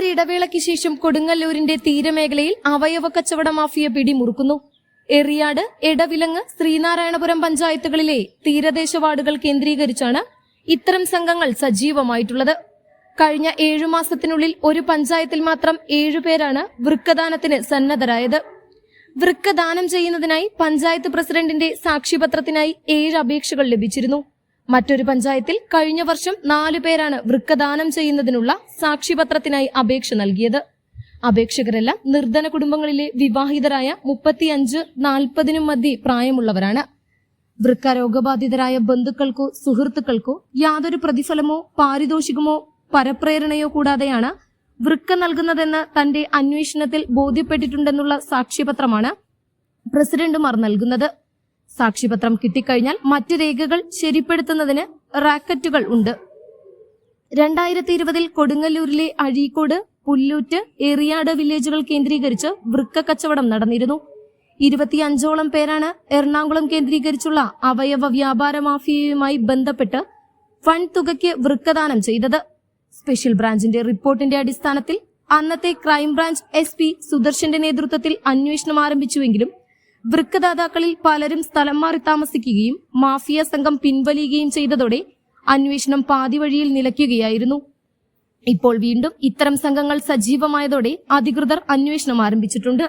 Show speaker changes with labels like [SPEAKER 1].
[SPEAKER 1] ഒരിടവേളയ്ക്ക് ശേഷം കൊടുങ്ങല്ലൂരിന്റെ തീരമേഖലയിൽ അവയവ കച്ചവട മാഫിയ പിടിമുറുക്കുന്നു എറിയാട് എടവിലങ്ങ് ശ്രീനാരായണപുരം പഞ്ചായത്തുകളിലെ തീരദേശ വാർഡുകൾ കേന്ദ്രീകരിച്ചാണ് ഇത്തരം സംഘങ്ങൾ സജീവമായിട്ടുള്ളത്. കഴിഞ്ഞ ഏഴു മാസത്തിനുള്ളിൽ ഒരു പഞ്ചായത്തിൽ മാത്രം ഏഴുപേരാണ് വൃക്കദാനത്തിന് സന്നദ്ധരായത്. വൃക്കദാനം ചെയ്യുന്നതിനായി പഞ്ചായത്ത് പ്രസിഡന്റിന്റെ സാക്ഷിപത്രത്തിനായി ഏഴ് അപേക്ഷകൾ ലഭിച്ചിരുന്നു. മറ്റൊരു പഞ്ചായത്തിൽ കഴിഞ്ഞ വർഷം നാലു പേരാണ് വൃക്കദാനം ചെയ്യുന്നതിനുള്ള സാക്ഷിപത്രത്തിനായി അപേക്ഷ നൽകിയത്. അപേക്ഷകരെല്ലാം നിർധന കുടുംബങ്ങളിലെ വിവാഹിതരായ മുപ്പത്തിയഞ്ച് നാൽപ്പതിനും മധ്യേ പ്രായമുള്ളവരാണ്. വൃക്ക രോഗബാധിതരായ ബന്ധുക്കൾക്കോ സുഹൃത്തുക്കൾക്കോ യാതൊരു പ്രതിഫലമോ പാരിതോഷികമോ പരപ്രേരണയോ കൂടാതെയാണ് വൃക്ക നൽകുന്നതെന്ന് തന്റെ അന്വേഷണത്തിൽ ബോധ്യപ്പെട്ടിട്ടുണ്ടെന്നുള്ള സാക്ഷ്യപത്രമാണ് പ്രസിഡന്റുമാർ നൽകുന്നത്. സാക്ഷ്യപത്രം കിട്ടിക്കഴിഞ്ഞാൽ മറ്റ് രേഖകൾ ശരിപ്പെടുത്തുന്നതിന് റാക്കറ്റുകൾ ഉണ്ട്. രണ്ടായിരത്തി ഇരുപതിൽ കൊടുങ്ങല്ലൂരിലെ അഴീക്കോട് പുല്ലൂറ്റ് എറിയാട് വില്ലേജുകൾ കേന്ദ്രീകരിച്ച് വൃക്ക കച്ചവടം നടന്നിരുന്നു. ഇരുപത്തിയഞ്ചോളം പേരാണ് എറണാകുളം കേന്ദ്രീകരിച്ചുള്ള അവയവ വ്യാപാര മാഫിയയുമായി ബന്ധപ്പെട്ട് വൻ തുകയ്ക്ക് വൃക്കദാനം ചെയ്തത്. സ്പെഷ്യൽ ബ്രാഞ്ചിന്റെ റിപ്പോർട്ടിന്റെ അടിസ്ഥാനത്തിൽ അന്നത്തെ ക്രൈംബ്രാഞ്ച് എസ് പി സുദർശന്റെ നേതൃത്വത്തിൽ അന്വേഷണം ആരംഭിച്ചുവെങ്കിലും വൃക്കദാതാക്കളിൽ പലരും സ്ഥലം മാറി താമസിക്കുകയും മാഫിയ സംഘം പിൻവലിയുകയും ചെയ്തതോടെ അന്വേഷണം പാതിവഴിയിൽ നിലയ്ക്കുകയായിരുന്നു. ഇപ്പോൾ വീണ്ടും ഇത്തരം സംഘങ്ങൾ സജീവമായതോടെ അധികൃതർ അന്വേഷണം ആരംഭിച്ചിട്ടുണ്ട്.